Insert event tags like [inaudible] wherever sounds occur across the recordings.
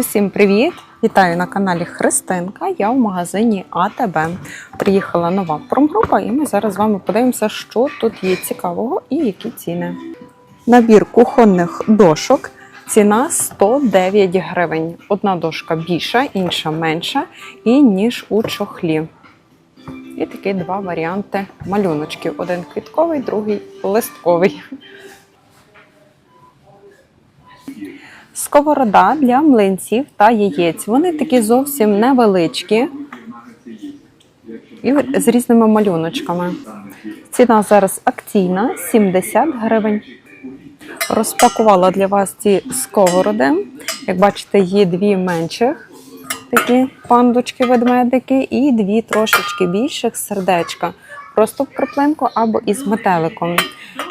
Усім привіт! Вітаю на каналі Христинка. Я в магазині АТБ. Приїхала нова промгрупа, і ми зараз з вами подивимося, що тут є цікавого і які ціни. Набір кухонних дошок. Ціна 109 гривень. Одна дошка більша, інша менша, і ніж у чохлі. І такі два варіанти малюночків: один квітковий, другий листковий. Сковорода для млинців та яєць. Вони такі зовсім невеличкі і з різними малюночками. Ціна зараз акційна 70 гривень. Розпакувала для вас ці сковороди. Як бачите, є дві менших такі пандочки-ведмедики, і дві трошечки більших сердечка. Просто в краплинку або із метеликом.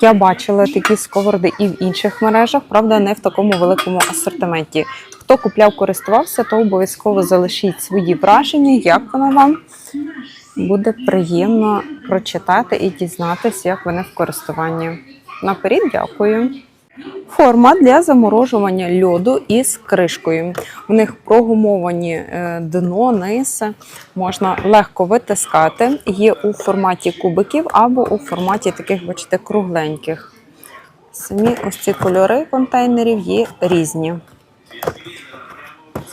Я бачила такі сковороди і в інших мережах, правда, не в такому великому асортименті. Хто купляв, користувався, то обов'язково залишіть свої враження, як воно вам буде приємно прочитати і дізнатися, як вони в користуванні. Наперед, дякую. Форма для заморожування льоду із кришкою. В них прогумовані е, дно, низ, можна легко витискати. Є у форматі кубиків або у форматі таких, бачите, кругленьких. Самі ось ці кольори контейнерів є різні.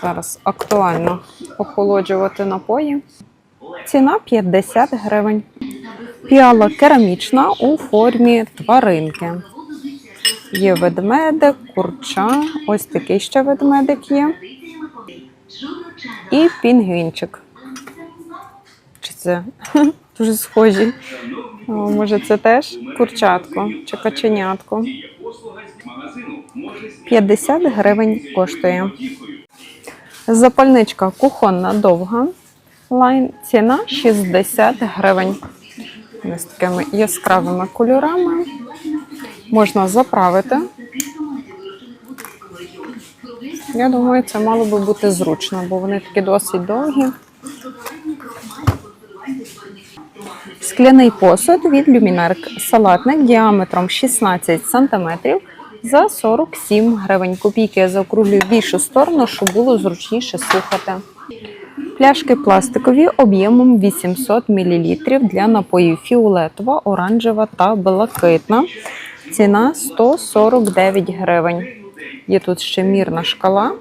Зараз актуально охолоджувати напої. Ціна 50 гривень. Піала керамічна у формі тваринки. Є ведмедик, курча, ось такий ще ведмедик є. І пінгвінчик. Чи це [laughs] дуже схожі? О, може, це теж курчатко чи каченятко. 50 гривень коштує. Запальничка кухонна довга. Лайн ціна 60 гривень. Ось такими яскравими кольорами. Можна заправити. Я думаю, це мало би бути зручно, бо вони такі досить довгі. Скляний посуд від Люмінарк. Салатник діаметром 16 см за 47 гривень. Копійки я заокруглюю в більшу сторону, щоб було зручніше слухати. Пляшки пластикові об'ємом 800 мл для напоїв фіолетова, оранжева та блакитна. Ціна 149 гривень. Є тут ще мірна шкала.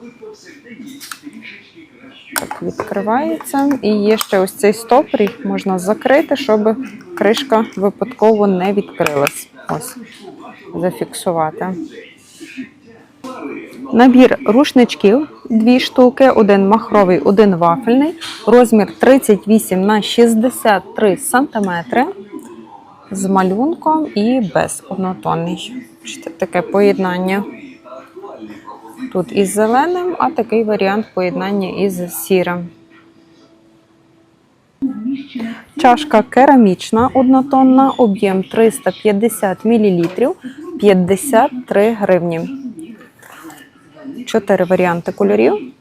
Так, відкривається. І є ще ось цей стопор, їх можна закрити, щоб кришка випадково не відкрилась. Ось, зафіксувати. Набір рушничків, дві штуки, один махровий, один вафельний, розмір 38 на 63 см з малюнком і без однотонний. Таке поєднання. Тут із зеленим, а такий варіант поєднання із сірим. Чашка керамічна однотонна, об'єм 350 мл, 53 гривні. Чотири варіанти кольорів.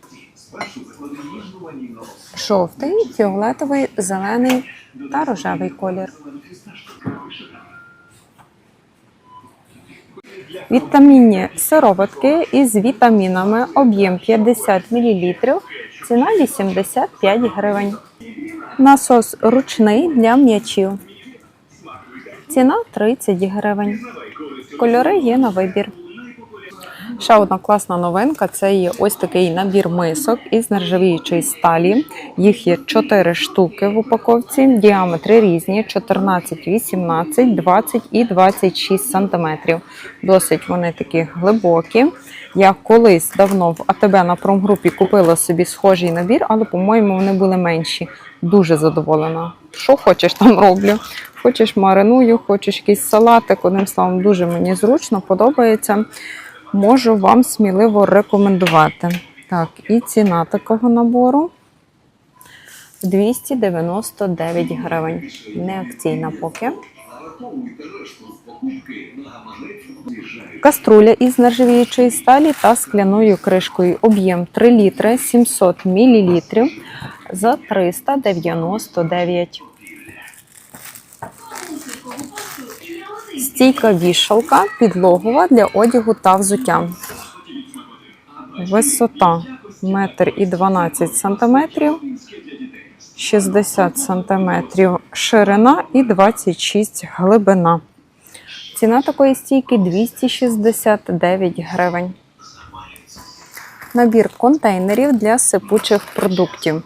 Жовтий, фіолетовий, зелений та рожевий колір. Вітамінні сироватки із вітамінами, об'єм 50 мл, ціна 85 гривень. Насос ручний для м'ячів. Ціна 30 гривень. Кольори є на вибір. Ще одна класна новинка це є ось такий набір мисок із нержавіючої сталі. Їх є 4 штуки в упаковці, діаметри різні: 14, 18, 20 і 26 сантиметрів. Досить вони такі глибокі. Я колись давно в АТБ на промгрупі купила собі схожий набір, але, по-моєму, вони були менші. Дуже задоволена. Що хочеш там роблю. Хочеш мариную, хочеш якийсь салатик. Одним словом, дуже мені зручно, подобається можу вам сміливо рекомендувати. Так, і ціна такого набору 299 гривень. Не акційна поки. Каструля із нержавіючої сталі та скляною кришкою. Об'єм 3 літри 700 мл за 399 Стійка вішалка підлогова для одягу та взуття. Висота метр і 12 сантиметрів, 60 сантиметрів ширина і 26 глибина. Ціна такої стійки 269 гривень. Набір контейнерів для сипучих продуктів.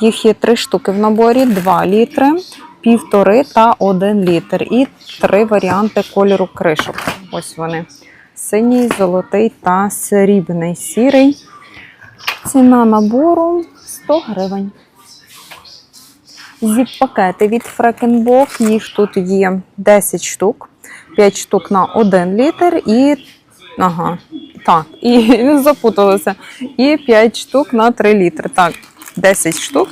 Їх є три штуки в наборі: 2 літри, півтори та 1 літр. І три варіанти кольору кришок. Ось вони: синій, золотий та срібний сірий. Ціна набору 100 гривень. Зіп-пакети від Фрекенбок. Їх тут є 10 штук, 5 штук на 1 літр і. Ага, так, і [laughs] запуталося. І 5 штук на 3 літри. Так, 10 штук.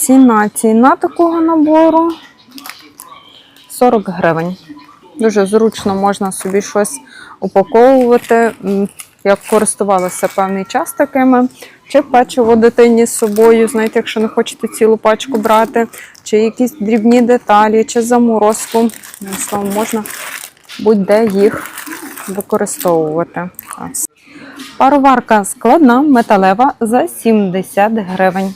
Ціна ціна такого набору 40 гривень. Дуже зручно можна собі щось упаковувати. М, Я користувалася певний час такими. Чи печиво дитині з собою, знаєте, якщо не хочете цілу пачку брати, чи якісь дрібні деталі, чи заморозку. Словом, можна будь-де їх використовувати. Пароварка складна, металева за 70 гривень.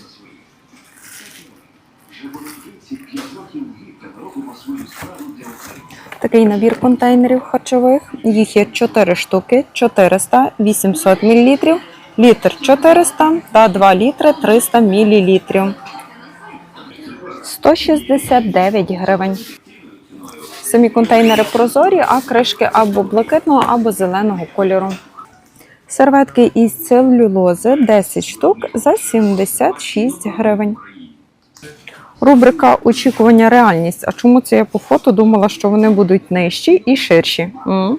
Такий набір контейнерів харчових. Їх є 4 штуки, 400, 800 мл, літр 400 та 2 літри 300 мл. 169 гривень. Самі контейнери прозорі, а кришки або блакитного, або зеленого кольору. Серветки із целюлози 10 штук за 76 гривень. Рубрика очікування реальність. А чому це я по фото думала, що вони будуть нижчі і ширші?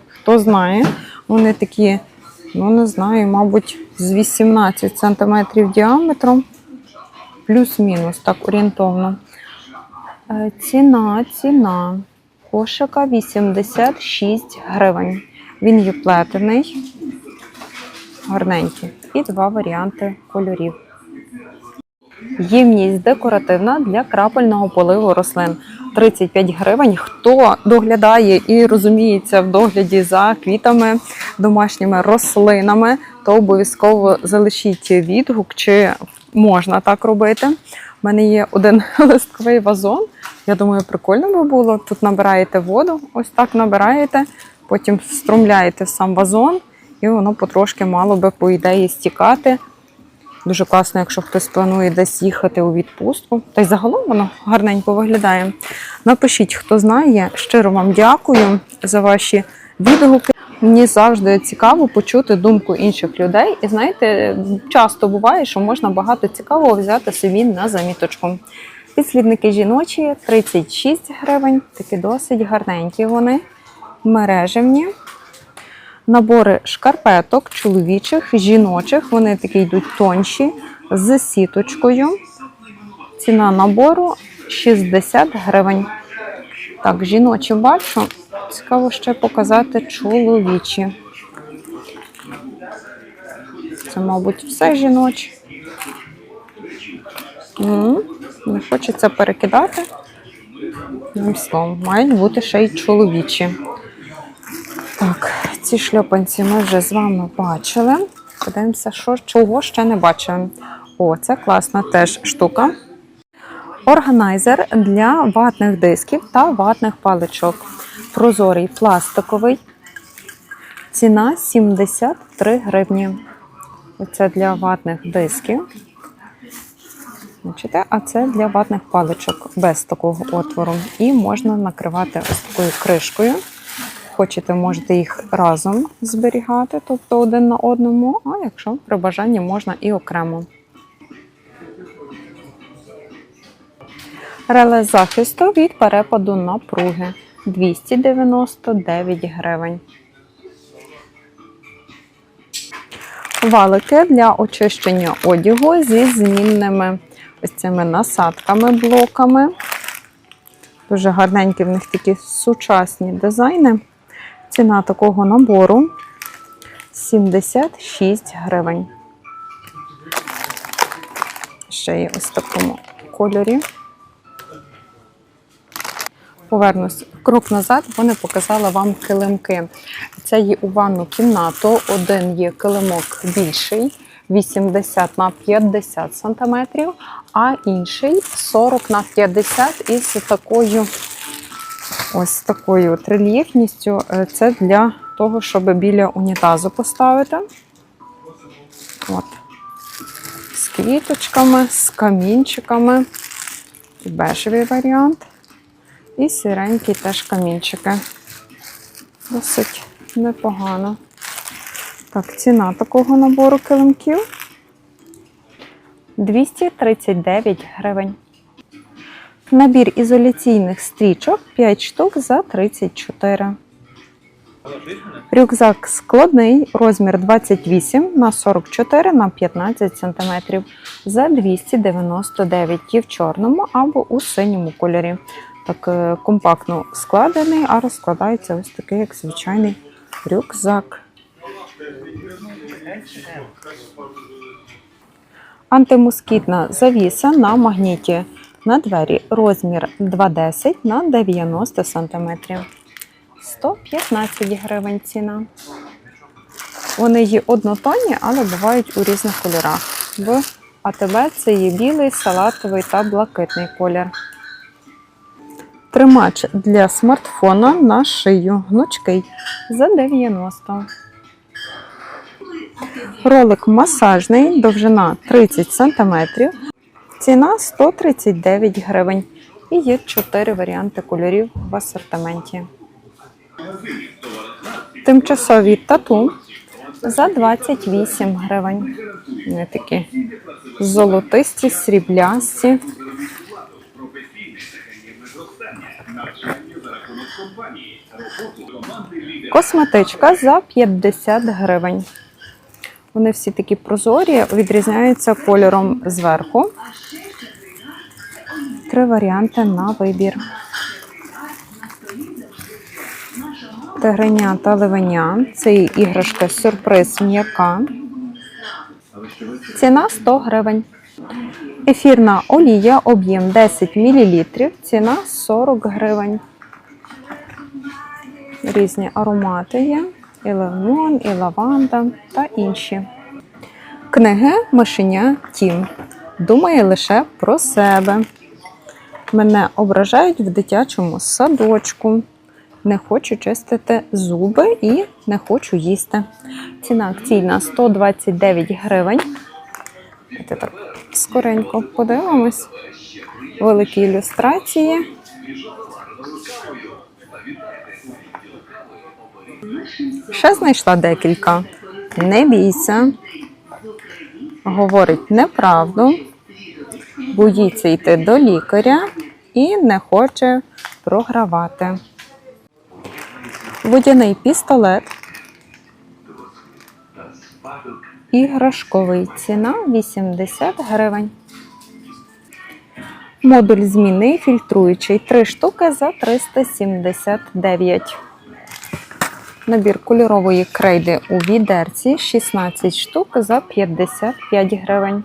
Хто знає, вони такі, ну не знаю, мабуть, з 18 см діаметром, плюс-мінус, так орієнтовно. Е, Ціна, ціна кошика 86 гривень. Він є плетений, гарненький. І два варіанти кольорів. Ємність декоративна для крапельного поливу рослин. 35 гривень. Хто доглядає і розуміється в догляді за квітами, домашніми рослинами, то обов'язково залишіть відгук, чи можна так робити. У мене є один [laughs] листковий вазон. Я думаю, прикольно би було. Тут набираєте воду, ось так набираєте, потім встромляєте в сам вазон, і воно потрошки мало би, по ідеї, стікати. Дуже класно, якщо хтось планує десь їхати у відпустку. Та й загалом воно гарненько виглядає. Напишіть, хто знає. Щиро вам дякую за ваші відгуки. Мені завжди цікаво почути думку інших людей. І знаєте, часто буває, що можна багато цікавого взяти собі на заміточку. Підслідники жіночі 36 гривень, такі досить гарненькі вони, мережевні. Набори шкарпеток чоловічих, жіночих. Вони такі йдуть тонші з сіточкою. Ціна набору 60 гривень. Так, жіночі бачу. Цікаво ще показати чоловічі. Це, мабуть, все жіноче. Не хочеться перекидати. Мають бути ще й чоловічі. Так, ці шльопанці ми вже з вами бачили. Подивимося, що, чого ще не бачили. О, це класна теж штука. Органайзер для ватних дисків та ватних паличок. Прозорий пластиковий. Ціна 73 гривні. Оце для ватних дисків. Бачите? А це для ватних паличок без такого отвору. І можна накривати ось такою кришкою. Хочете, можете їх разом зберігати, тобто один на одному, а якщо при бажанні можна і окремо. Реле захисту від перепаду напруги 299 гривень. Валики для очищення одягу зі змінними ось цими насадками, блоками. Дуже гарненькі в них такі сучасні дизайни. Ціна такого набору 76 гривень. Ще є ось в такому кольорі. Повернусь крок назад, бо не показала вам килимки. Це є у ванну кімнату. Один є килимок більший, 80 на 50 см, а інший 40 на 50 із такою ось такою от рельєфністю. Е, Це для того, щоб біля унітазу поставити. От. З квіточками, з камінчиками. Бежевий варіант. І сіренькі теж камінчики. Досить непогано. Так, ціна такого набору килимків 239 гривень. Набір ізоляційних стрічок 5 штук за 34. Рюкзак складний, розмір 28 на 44 на 15 см за 299 і в чорному або у синьому кольорі. Так е, компактно складений, а розкладається ось такий, як звичайний рюкзак. Антимоскітна завіса на магніті на двері розмір 2,10 на 90 см. 115 гривень ціна. Вони є однотонні, але бувають у різних кольорах. В АТБ це є білий, салатовий та блакитний колір. Тримач для смартфона на шию гнучкий за 90. Ролик масажний, довжина 30 см, ціна 139 гривень. І є 4 варіанти кольорів в асортименті. Тимчасові тату за 28 гривень. Вони такі золотисті, сріблясті. Косметичка за 50 гривень. Вони всі такі прозорі, відрізняються кольором зверху. Три варіанти на вибір. Тигриня та ливеня. Це іграшка сюрприз м'яка. Ціна 100 гривень. Ефірна олія, об'єм 10 мл, ціна 40 гривень. Різні аромати є. І лимон, і лаванда та інші. Книги Мишеня Тім. Думає лише про себе. Мене ображають в дитячому садочку. Не хочу чистити зуби і не хочу їсти. Ціна акційна 129 гривень. Давайте так скоренько подивимось. Великі ілюстрації. Ще знайшла декілька. Не бійся. Говорить неправду, боїться йти до лікаря і не хоче програвати. Водяний пістолет. Іграшковий ціна 80 гривень. Модуль змінний фільтруючий 3 штуки за 379. Набір кольорової крейди у відерці 16 штук за 55 гривень.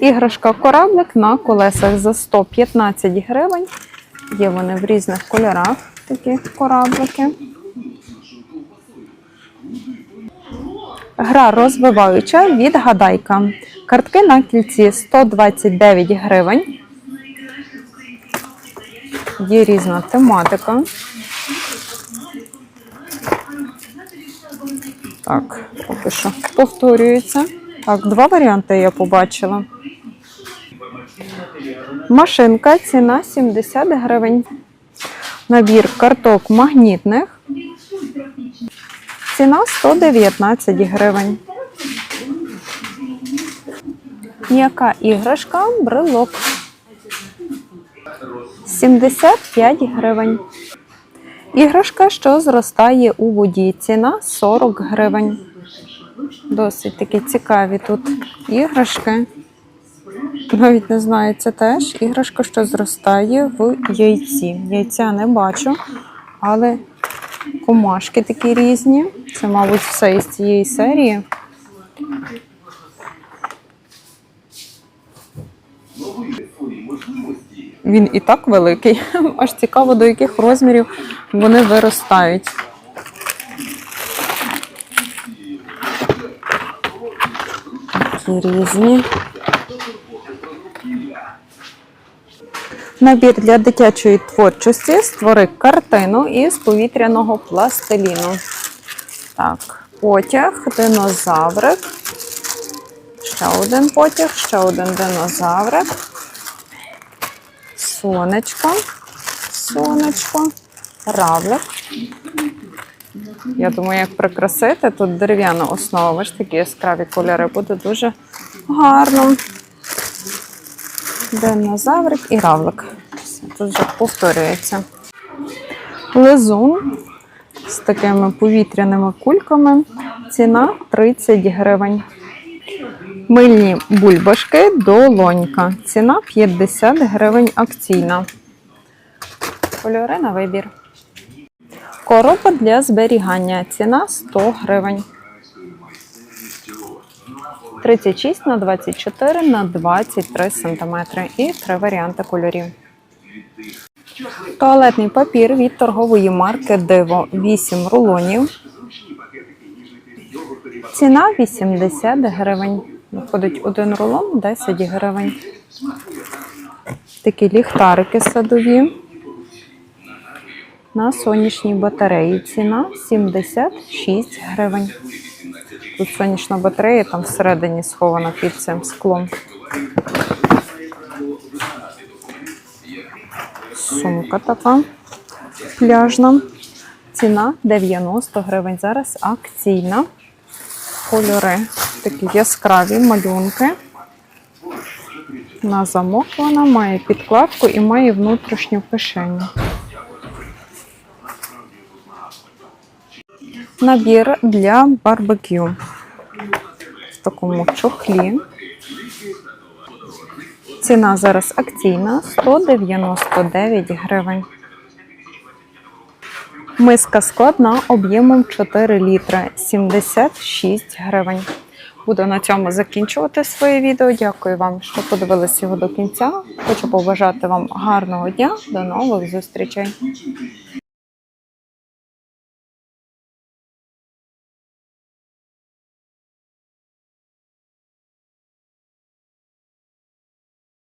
Іграшка кораблик на колесах за 115 гривень. Є вони в різних кольорах, такі кораблики. Гра розвиваюча від гадайка. Картки на кільці 129 гривень. Є різна тематика. Так, поки що повторюється. Так, два варіанти я побачила. Машинка, ціна 70 гривень. Набір карток магнітних. Ціна 119 гривень. М'яка іграшка брелок. 75 гривень. Іграшка, що зростає у воді. Ціна 40 гривень. Досить такі цікаві тут іграшки. Навіть не знаю, це теж іграшка, що зростає в яйці. Яйця не бачу, але комашки такі різні. Це, мабуть, все із цієї серії. Він і так великий. [laughs] Аж цікаво, до яких розмірів вони виростають. Такі різні. Набір для дитячої творчості. Створи картину із повітряного пластиліну. Так, потяг, динозаврик. Ще один потяг, ще один динозаврик. Сонечко. Сонечко. Равлик. Я думаю, як прикрасити, тут дерев'яна основа, ви ж такі яскраві кольори, буде дуже гарно. Динозаврик і равлик. Тут вже повторюється. Лизун з такими повітряними кульками. Ціна 30 гривень. Мильні бульбашки долонька. Ціна 50 гривень акційна. Кольори на вибір. Коробка для зберігання. Ціна 100 гривень. 36 на 24 на 23 см і три варіанти кольорів. Туалетний папір від торгової марки Диво 8 рулонів. Ціна 80 гривень. Виходить один рулон 10 гривень. Такі ліхтарики садові. На сонячній батареї ціна 76 гривень. Тут сонячна батарея там всередині схована під цим склом. Сумка така пляжна. Ціна 90 гривень. Зараз акційна. Кольори такі яскраві малюнки. На замок вона має підкладку і має внутрішню кишеню. Набір для барбекю. В такому чохлі. Ціна зараз акційна 199 гривень. Миска складна об'ємом 4 літри 76 гривень. Буду на цьому закінчувати своє відео. Дякую вам, що подивилися його до кінця. Хочу побажати вам гарного дня. До нових зустрічей.